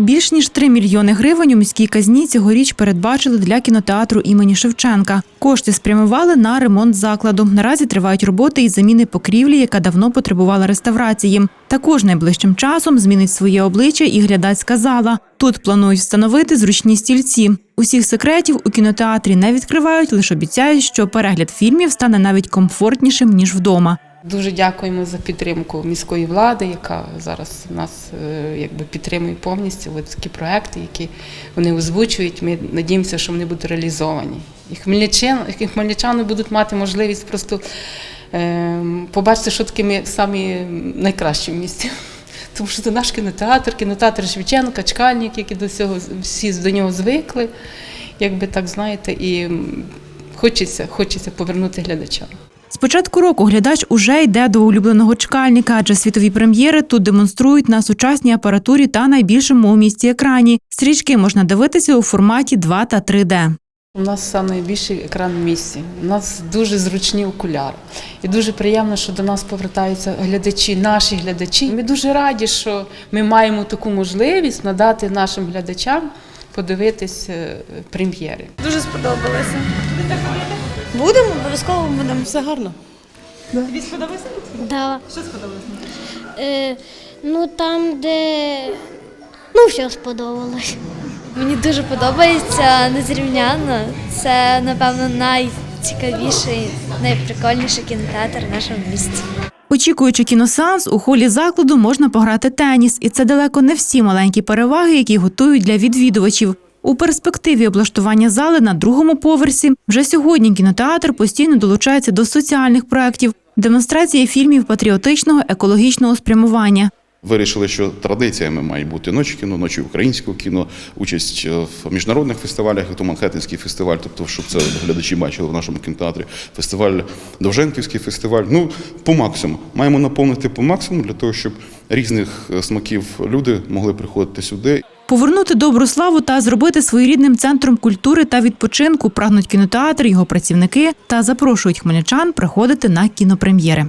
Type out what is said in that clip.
Більш ніж 3 мільйони гривень у міській казні цьогоріч передбачили для кінотеатру імені Шевченка. Кошти спрямували на ремонт закладу. Наразі тривають роботи із заміни покрівлі, яка давно потребувала реставрації. Також найближчим часом змінить своє обличчя і глядацька зала. Тут планують встановити зручні стільці. Усіх секретів у кінотеатрі не відкривають, лише обіцяють, що перегляд фільмів стане навіть комфортнішим ніж вдома. Дуже дякуємо за підтримку міської влади, яка зараз нас е, якби підтримує повністю. Ось такі проекти, які вони озвучують. Ми надіємося, що вони будуть реалізовані. І хмельничан, і хмельничани будуть мати можливість просто е, побачити, що таке ми самі найкращі в місті. Тому що це наш кінотеатр, кінотеатр Шевченка, Чкальник, які до цього всі до нього звикли, якби так знаєте, і хочеться, хочеться повернути глядача. Початку року глядач уже йде до улюбленого чкальника, адже світові прем'єри тут демонструють на сучасній апаратурі та найбільшому у місті екрані. Стрічки можна дивитися у форматі 2 та 3D. У нас найбільший екран в місті. У нас дуже зручні окуляри. І дуже приємно, що до нас повертаються глядачі, наші глядачі. Ми дуже раді, що ми маємо таку можливість надати нашим глядачам подивитись е, прем'єри. Дуже сподобалося. Будемо, обов'язково будемо. Все гарно. Да. Що сподобалося? Е, ну там, де ну все сподобалось. Мені дуже подобається незрівняно. Це, напевно, найцікавіший, найприкольніший кінотеатр в нашому місті. Очікуючи кіносеанс, у холі закладу можна пограти теніс, і це далеко не всі маленькі переваги, які готують для відвідувачів. У перспективі облаштування зали на другому поверсі вже сьогодні кінотеатр постійно долучається до соціальних проєктів, демонстрації фільмів патріотичного екологічного спрямування. Вирішили, що традиціями мають бути ночі кіно, ночі українського кіно, участь е, в міжнародних фестивалях, то Манхеттенський фестиваль, тобто, щоб це глядачі бачили в нашому кінотеатрі, фестиваль Довженківський фестиваль. Ну, по максимуму. Маємо наповнити по максимуму для того, щоб різних е, смаків люди могли приходити сюди. Повернути добру славу та зробити своєрідним центром культури та відпочинку прагнуть кінотеатр, його працівники та запрошують хмельничан приходити на кінопрем'єри.